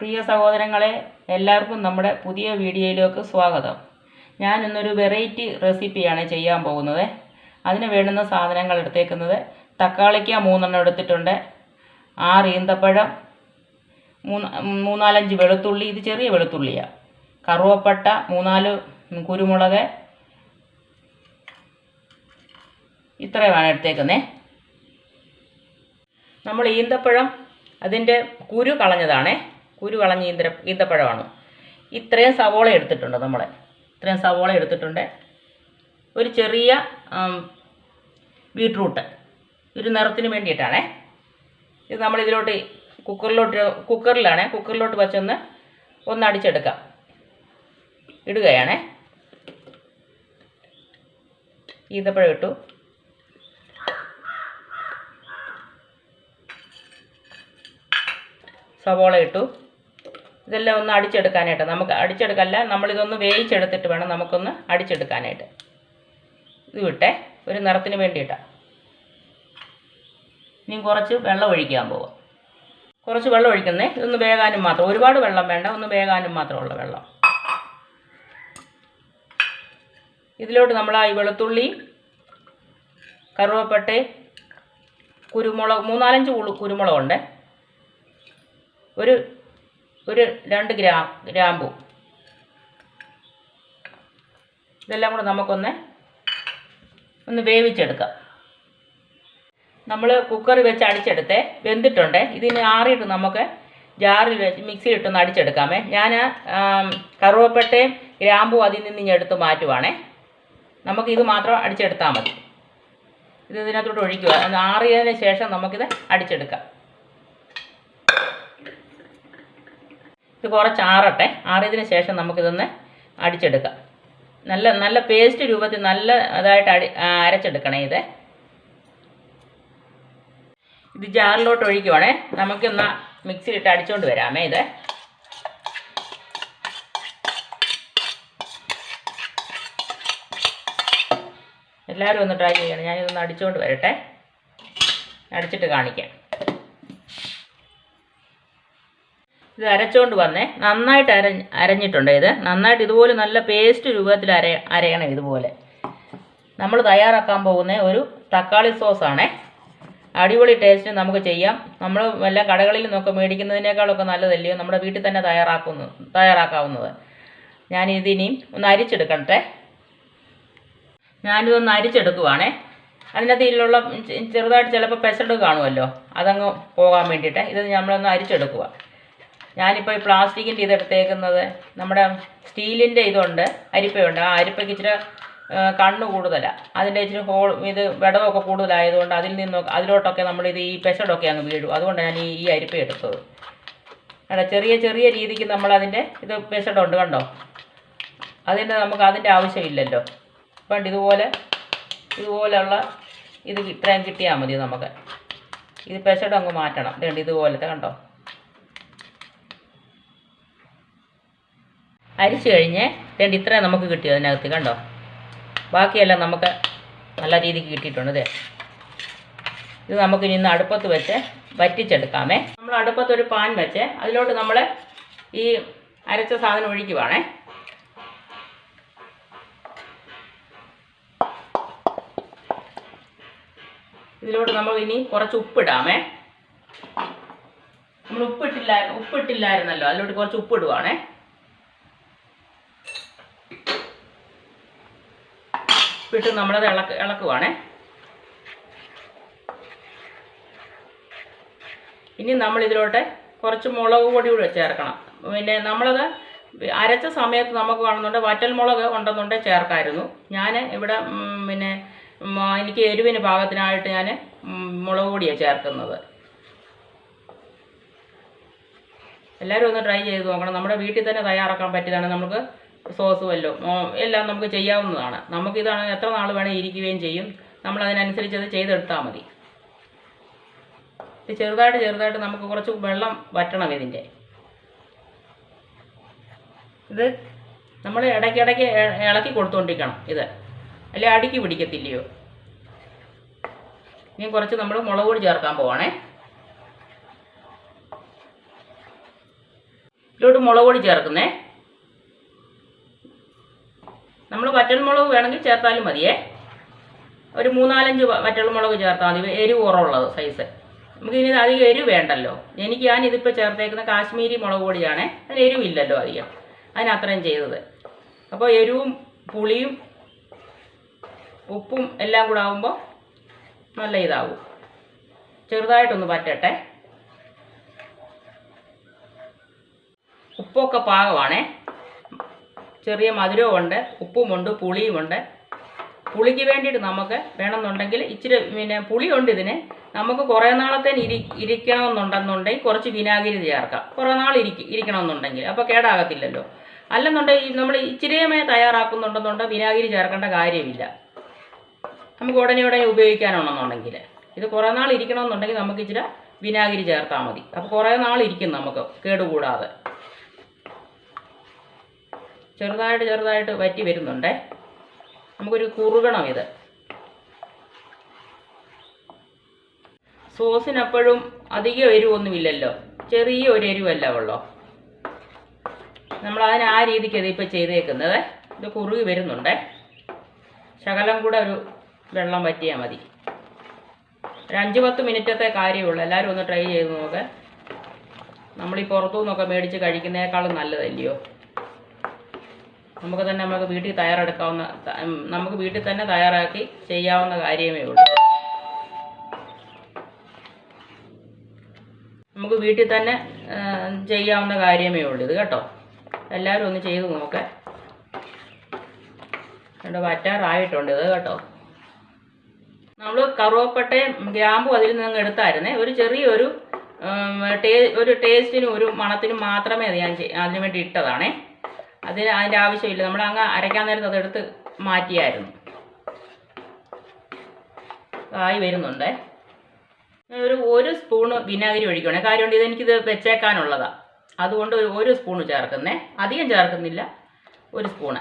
പ്രിയ സഹോദരങ്ങളെ എല്ലാവർക്കും നമ്മുടെ പുതിയ വീഡിയോയിലേക്ക് സ്വാഗതം. ഞാൻ ഇന്നൊരു വെറൈറ്റി റെസിപ്പിയാണ് ചെയ്യാൻ പോകുന്നത്. അതിന് വേണ്ടുന്ന സാധനങ്ങൾ എടുത്തേക്കുന്നത് തക്കാളിക്ക മൂന്നെണ്ണം എടുത്തിട്ടുണ്ട്. ആറ് ഈന്തപ്പഴം മൂന്ന് മൂന്നാലഞ്ച് വെളുത്തുള്ളി ഇത് ചെറിയ വെളുത്തുള്ളിയാണ് കറുവപ്പട്ട മൂന്നാൽ കുരുമുളക് ഇത്രയുമാണ് എടുത്തേക്കുന്നത് നമ്മൾ ഈന്തപ്പഴം അതിന്റെ കുരു കളഞ്ഞതാണേ. കുരു കളഞ്ഞ ഈന്തര ഈന്തപ്പഴമാണ്. ഇത്രയും സവോള എടുത്തിട്ടുണ്ട് നമ്മൾ ഇത്രയും സവോള എടുത്തിട്ടുണ്ട്. ഒരു ചെറിയ ബീട്രൂട്ട്. ഒരു നിറത്തിന് വേണ്ടിയിട്ടാണേ. ഇത് നമ്മളിതിലോട്ട് കുക്കറിലോട്ട് കുക്കറിലാണേ. കുക്കറിലോട്ട് വച്ചൊന്ന് ഒന്ന് അടിച്ചെടുക്കാം. ഇടുകയാണേ. ഈന്തപ്പഴം ഇട്ടു. സവോള ഇട്ടു. ഇതെല്ലാം ഒന്ന് അടിച്ചെടുക്കാനായിട്ട്. നമുക്ക് അടിച്ചെടുക്കല്ല നമ്മളിതൊന്ന് വേവിച്ചെടുത്തിട്ട് വേണം നമുക്കൊന്ന് അടിച്ചെടുക്കാനായിട്ട്. ഇത് വിട്ടേ ഒരു നിറത്തിന് വേണ്ടിയിട്ടാണ് ഇനി കുറച്ച് വെള്ളം ഒഴിക്കാൻ പോവാം. കുറച്ച് വെള്ളം ഒഴിക്കുന്നേ ഇതൊന്ന് വേകാനും മാത്രം. ഒരുപാട് വെള്ളം വേണ്ട ഒന്ന് വേകാനും മാത്രമുള്ള വെള്ളം. ഇതിലോട്ട് നമ്മൾ ആ വെളുത്തുള്ളി കറുവപ്പട്ട കുരുമുളക് മൂന്നാലഞ്ച് കുരുമുളകുണ്ട്. ഒരു ഒരു രണ്ട് ഗ്രാം ഗ്രാമ്പു. ഇതെല്ലാം കൂടെ നമുക്കൊന്ന് ഒന്ന് വേവിച്ചെടുക്കാം. നമ്മൾ കുക്കറിൽ വെച്ച് അടിച്ചെടുത്തേ വെന്തിട്ടുണ്ട്. ഇതിന് ആറിയിട്ട് നമുക്ക് ജാറിൽ വെച്ച് മിക്സിയിലിട്ടൊന്ന് അടിച്ചെടുക്കാമേ. ഞാൻ കറുവപ്പട്ടയും ഗ്രാമ്പും അതിൽ നിന്ന് ഇനി എടുത്ത് മാറ്റുവാണേ. നമുക്ക് ഇത് മാത്രം അടിച്ചെടുത്താൽ മതി. ഇത് ഇതിനകത്തോട്ട് ഒഴിക്കുക. ആറിയതിന് ശേഷം നമുക്കിത് അടിച്ചെടുക്കാം. ഇത് കുറച്ച് ആറട്ടെ. ആറിയതിന് ശേഷം നമുക്കിതൊന്ന് അടിച്ചെടുക്കാം. നല്ല നല്ല പേസ്റ്റ് രൂപത്തിൽ നല്ല അതായിട്ട് അടി അരച്ചെടുക്കണേ ഇത്. ഇത് ജാറിലോട്ട് ഒഴിക്കുവാണേ. നമുക്കൊന്ന് മിക്സിയിലിട്ട് അടിച്ചുകൊണ്ട് വരാമേ ഇത്. എല്ലാവരും ഒന്ന് ട്രൈ ചെയ്യണം. ഞാനിതൊന്ന് അടിച്ചുകൊണ്ട് വരട്ടെ. അടിച്ചിട്ട് കാണിക്കാം. ഇത് അരച്ചുകൊണ്ട് വന്നേ. നന്നായിട്ട് അര അരഞ്ഞിട്ടുണ്ട് ഇത്. നന്നായിട്ട് ഇതുപോലെ നല്ല പേസ്റ്റ് രൂപത്തിൽ അര അരയണം ഇതുപോലെ. നമ്മൾ തയ്യാറാക്കാൻ പോകുന്ന ഒരു തക്കാളി സോസാണേ അടിപൊളി ടേസ്റ്റ് നമുക്ക് ചെയ്യാം. നമ്മൾ വല്ല കടകളിൽ നിന്നൊക്കെ മേടിക്കുന്നതിനേക്കാളൊക്കെ നല്ലതല്ലയോ നമ്മുടെ വീട്ടിൽ തന്നെ തയ്യാറാക്കുന്നു തയ്യാറാക്കാവുന്നത്. ഞാൻ ഇതിനിയും ഒന്ന് അരിച്ചെടുക്കട്ടെ. ഞാനിതൊന്ന് അരിച്ചെടുക്കുവാണേ. അതിനകത്ത് ഇതിലുള്ള ചെറുതായിട്ട് ചിലപ്പോൾ പെസഡ് കാണുമല്ലോ. അതങ്ങ് പോകാൻ വേണ്ടിയിട്ട്. ഇത് നമ്മളൊന്ന് അരിച്ചെടുക്കുക ഞാനിപ്പോൾ ഈ പ്ലാസ്റ്റിക്കിന്റെ ഇതെടുത്തേക്കുന്നത് നമ്മുടെ സ്റ്റീലിന്റെ ഇതുണ്ട് അരിപ്പയുണ്ട്. ആ അരിപ്പയ്ക്ക് ഇച്ചിരി കണ്ണ് കൂടുതലാണ് അതിന്റെ ഇച്ചിരി ഹോൾ ഇത് വിടവൊക്കെ കൂടുതലായതുകൊണ്ട് അതിൽ നിന്നൊക്കെ അതിലോട്ടൊക്കെ നമ്മളിത് ഈ പെസഡൊക്കെ അങ്ങ് വീഴും. അതുകൊണ്ട് ഞാൻ ഈ ഈ അരിപ്പ എടുത്തത്. കേട്ടോ ചെറിയ ചെറിയ രീതിക്ക് നമ്മളതിന്റെ ഇത് പെസഡുണ്ട് കണ്ടോ? അതിന് നമുക്ക് അതിന്റെ ആവശ്യമില്ലല്ലോ. പണ്ട് ഇതുപോലെ ഇതുപോലെയുള്ള ഇത് ഇത്രയും കിട്ടിയാൽ മതി നമുക്ക്. ഇത് പെസഡ് അങ്ങ് മാറ്റണം. ഇതുണ്ട് ഇതുപോലത്തെ കണ്ടോ? അരിച്ചു കഴിഞ്ഞ് രണ്ട് ഇത്രയും നമുക്ക് കിട്ടി അതിനകത്ത് കണ്ടോ? ബാക്കിയെല്ലാം നമുക്ക് നല്ല രീതിക്ക് കിട്ടിയിട്ടുണ്ട് അതെ ഇത് നമുക്ക് ഇനി ഇന്ന് അടുപ്പത്ത് വെച്ച് വറ്റിച്ചെടുക്കാമേ. നമ്മൾ അടുപ്പത്തൊരു പാൻ വെച്ച് അതിലോട്ട് നമ്മൾ ഈ അരച്ച സാധനം ഒഴിക്കുവാണേ. ഇതിലോട്ട് നമ്മൾ ഇനി കുറച്ച് ഉപ്പിടാമേ. നമ്മൾ ഉപ്പിട്ടില്ല ഉപ്പിട്ടില്ലായിരുന്നല്ലോ അതിലോട്ട് കുറച്ച് ഉപ്പിടുവാണേ. ഉപ്പിട്ട് നമ്മളത് ഇളക്ക് ഇളക്കുവാണേ. ഇനി നമ്മളിതിലോട്ട് കുറച്ച് മുളക് പൊടി കൂടി ചേർക്കണം. പിന്നെ നമ്മളത് അരച്ച സമയത്ത് നമുക്ക് കാണുന്നുണ്ട് വറ്റൽമുളക് ഉണ്ടെന്നുണ്ടേ ചേർക്കായിരുന്നു. ഞാൻ ഇവിടെ പിന്നെ എനിക്ക് എരിവിന് പാകത്തിനായിട്ട് ഞാൻ മുളക് പൊടിയാണ് ചേർക്കുന്നത്. എല്ലാവരും ഒന്ന് ട്രൈ ചെയ്ത് നോക്കണം. നമ്മുടെ വീട്ടിൽ തന്നെ തയ്യാറാക്കാൻ പറ്റിയതാണ്. നമുക്ക് സോസ് വല്ലോ എല്ലാം നമുക്ക് ചെയ്യാവുന്നതാണ്. നമുക്കിതാണ് എത്ര നാൾ വേണേൽ ഇരിക്കുകയും ചെയ്യും. നമ്മൾ അതിനനുസരിച്ച് അത് ചെയ്തെടുത്താൽ മതി. ഇത് ചെറുതായിട്ട് ചെറുതായിട്ട് നമുക്ക് കുറച്ച് വെള്ളം വറ്റണം ഇതിന്റെ. ഇത് നമ്മൾ ഇടയ്ക്കിടയ്ക്ക് ഇളക്കി കൊടുത്തുകൊണ്ടിരിക്കണം ഇത്. അല്ലെ അടിക്ക് പിടിക്കത്തില്ലയോ? ഇനി കുറച്ച് നമ്മൾ മുളക് പൊടി ചേർക്കാൻ പോവാണേ. ഇതിലോട്ട് മുളക് പൊടി ചേർക്കുന്നേ. നമ്മൾ വറ്റൽമുളക് വേണമെങ്കിൽ ചേർത്താലും മതിയേ. ഒരു മൂന്നാലഞ്ച് വറ്റൽമുളക് ചേർത്താൽ മതി. എരിവ് കുറവുള്ളത് സൈസ് നമുക്ക് ഇനി അധികം എരിവ് വേണ്ടല്ലോ. എനിക്ക് ഞാൻ ഇതിപ്പോൾ ചേർത്തേക്കുന്ന കാശ്മീരി മുളക് പൊടിയാണ്. അതിന് എരിവില്ലല്ലോ അധികം. അതിനത്രയും ചെയ്തത്. അപ്പോൾ എരിവും പുളിയും ഉപ്പും എല്ലാം കൂടെ ആകുമ്പോൾ നല്ല ഇതാവും. ചെറുതായിട്ടൊന്ന് പറ്റട്ടെ. ഉപ്പൊക്കെ പാകമാണേ. ചെറിയ മധുരവുമുണ്ട് ഉപ്പുമുണ്ട് പുളിയുമുണ്ട്. പുളിക്ക് വേണ്ടിയിട്ട് നമുക്ക് വേണമെന്നുണ്ടെങ്കിൽ ഇച്ചിരി പിന്നെ പുളിയുണ്ട് ഇതിന്. നമുക്ക് കുറേ നാളത്തേന് ഇരി ഇരിക്കണമെന്നുണ്ടെന്നുണ്ടെങ്കിൽ കുറച്ച് വിനാഗിരി ചേർക്കാം. കുറേ നാൾ ഇരിക്ക ഇരിക്കണമെന്നുണ്ടെങ്കിൽ. അപ്പോൾ കേടാകത്തില്ലല്ലോ. അല്ലെന്നുണ്ടെങ്കിൽ നമ്മൾ ഇച്ചിരിയമേ തയ്യാറാക്കുന്നുണ്ടെന്നുണ്ടെങ്കിൽ വിനാഗിരി ചേർക്കേണ്ട കാര്യമില്ല. നമുക്ക് ഉടനെ ഉടനെ ഉപയോഗിക്കാനാണെന്നുണ്ടെങ്കിൽ. ഇത് കുറേ നാൾ ഇരിക്കണമെന്നുണ്ടെങ്കിൽ നമുക്ക് ഇച്ചിരി വിനാഗിരി ചേർത്താൽ മതി. അപ്പോൾ കുറേ നാൾ ഇരിക്കും നമുക്ക് കേടുകൂടാതെ. ചെറുതായിട്ട് ചെറുതായിട്ട് വറ്റി വരുന്നുണ്ടേ. നമുക്കൊരു കുറുകണം ഇത്. സോസിനപ്പോഴും അധികം എരിവൊന്നുമില്ലല്ലോ. ചെറിയ ഒരു എരിവല്ല ഉള്ളോ? നമ്മൾ അതിന് ആ രീതിക്ക് ഇപ്പം ചെയ്തേക്കുന്നത്. ഇത് കുറുകി വരുന്നുണ്ടേ. ശകലം കൂടെ ഒരു വെള്ളം വറ്റിയാൽ മതി. ഒരു അഞ്ച് പത്ത് മിനിറ്റത്തെ കാര്യമുള്ളൂ. എല്ലാവരും ഒന്ന് ട്രൈ ചെയ്ത് നോക്ക്. നമ്മൾ ഈ പുറത്തു നിന്നൊക്കെ മേടിച്ച് കഴിക്കുന്നതിനേക്കാളും നല്ലതല്ലയോ? നമുക്ക് തന്നെ നമുക്ക് വീട്ടിൽ തയ്യാറെടുക്കാവുന്ന നമുക്ക് വീട്ടിൽ തന്നെ തയ്യാറാക്കി ചെയ്യാവുന്ന കാര്യമേ ഉള്ളൂ. നമുക്ക് വീട്ടിൽ തന്നെ ചെയ്യാവുന്ന കാര്യമേ ഉള്ളൂ ഇത് കേട്ടോ. എല്ലാവരും ഒന്ന് ചെയ്ത് നോക്കെ. കണ്ടോ വറ്റാറായിട്ടുണ്ട് ഇത് കേട്ടോ. നമ്മൾ കറുവപ്പട്ടയും ഗ്രാമ്പും അതിൽ നിന്ന് എടുത്തായിരുന്നേ. ഒരു ചെറിയൊരു ടേ ഒരു ടേസ്റ്റിനും ഒരു മണത്തിനും മാത്രമേ അത് ഞാൻ അതിന് വേണ്ടി ഇട്ടതാണേ. അതിന് അതിന്റെ ആവശ്യമില്ല. നമ്മൾ അങ്ങ് അരയ്ക്കാൻ നേരത്ത് അതെടുത്ത് മാറ്റിയായിരുന്നു. ആയി വരുന്നുണ്ടേ. ഒരു ഒരു സ്പൂണ് വിനാഗിരി ഒഴിക്കണേ കാര്യം ഇതെനിക്കിത് വെച്ചേക്കാനുള്ളതാണ് അതുകൊണ്ട് ഒരു ഒരു സ്പൂണ് ചേർക്കുന്നേ. അധികം ചേർക്കുന്നില്ല. ഒരു സ്പൂണ്.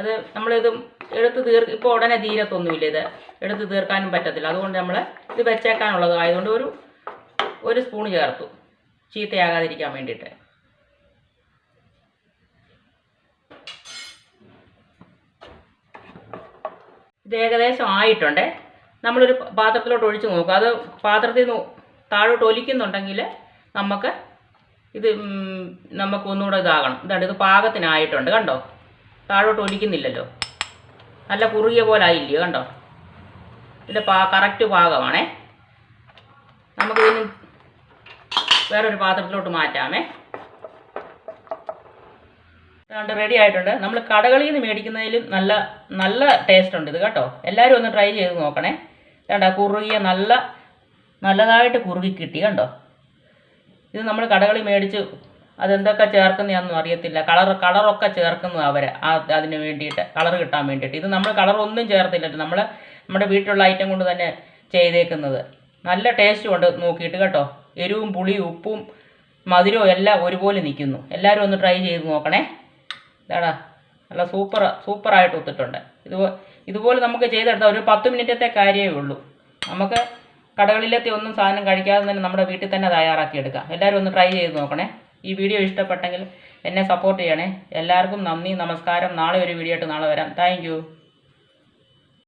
അത് നമ്മളിത് എടുത്ത് തീർ ഇപ്പോൾ ഉടനെ തീരത്തൊന്നുമില്ല ഇത്. എടുത്ത് തീർക്കാനും പറ്റത്തില്ല. അതുകൊണ്ട് നമ്മൾ ഇത് വെച്ചേക്കാനുള്ളത് ആയതുകൊണ്ട് ഒരു ഒരു സ്പൂണ് ചേർത്തു. ചീത്തയാകാതിരിക്കാൻ വേണ്ടിയിട്ട്. ഇത് ഏകദേശം ആയിട്ടുണ്ട്. നമ്മളൊരു പാത്രത്തിലോട്ട് ഒഴിച്ച് നോക്കുക. അത് പാത്രത്തിൽ നിന്ന് താഴോട്ട് ഒലിക്കുന്നുണ്ടെങ്കിൽ നമുക്ക് ഇത് നമുക്കൊന്നുകൂടെ ഇതാകണം. ഇതാണ് ഇത് പാകത്തിനായിട്ടുണ്ട്. കണ്ടോ? താഴോട്ട് ഒലിക്കുന്നില്ലല്ലോ. നല്ല കുറുകിയ പോലെ ആയില്ലേ? കണ്ടോ? ഇതിന്റെ പാ കറക്റ്റ് പാകമാണേ. നമുക്കിതിന് വേറൊരു പാത്രത്തിലോട്ട് മാറ്റാമേ. അതുകൊണ്ട് റെഡി ആയിട്ടുണ്ട്. നമ്മൾ കടകളിൽ നിന്ന് മേടിക്കുന്നതിലും നല്ല നല്ല ടേസ്റ്റ് ഉണ്ട് ഇത് കേട്ടോ. എല്ലാവരും ഒന്ന് ട്രൈ ചെയ്ത് നോക്കണേ. കണ്ടോ കുറുകിയ നല്ല നല്ലതായിട്ട് കുറുകി കിട്ടി കണ്ടോ? ഇത് നമ്മൾ കടകളിൽ മേടിച്ച് അതെന്തൊക്കെ ചേർക്കുന്നതാണെന്നും അറിയത്തില്ല. കളർ കളറൊക്കെ ചേർക്കുന്നു അവർ അതിന് വേണ്ടിയിട്ട് കളർ കിട്ടാൻ വേണ്ടിയിട്ട്. ഇത് നമ്മൾ കളറൊന്നും ചേർത്തില്ല നമ്മൾ നമ്മുടെ വീട്ടിലുള്ള ഐറ്റം കൊണ്ട് തന്നെ ചെയ്തേക്കുന്നത്. നല്ല ടേസ്റ്റും ഉണ്ട് നോക്കിയിട്ട് കേട്ടോ. എരിവും പുളിയും ഉപ്പും മധുരവും എല്ലാം ഒരുപോലെ നിൽക്കുന്നു. എല്ലാവരും ഒന്ന് ട്രൈ ചെയ്ത് നോക്കണേ. ഇതാടാ നല്ല സൂപ്പർ സൂപ്പറായിട്ട് ഒത്തിട്ടുണ്ട്. ഇതുപോ ഇതുപോലെ നമുക്ക് ചെയ്തെടുത്താൽ ഒരു പത്ത് മിനിറ്റത്തെ കാര്യമേ ഉള്ളൂ. നമുക്ക് കടകളിലെത്തി ഒന്നും സാധനം കഴിക്കാതെ തന്നെ നമ്മുടെ വീട്ടിൽ തന്നെ തയ്യാറാക്കി എടുക്കാം. എല്ലാവരും ഒന്ന് ട്രൈ ചെയ്ത് നോക്കണേ. ഈ വീഡിയോ ഇഷ്ടപ്പെട്ടെങ്കിൽ എന്നെ സപ്പോർട്ട് ചെയ്യണേ. എല്ലാവർക്കും നന്ദി നമസ്കാരം. നാളെ ഒരു വീഡിയോ ആയിട്ട് നാളെ വരാം. താങ്ക്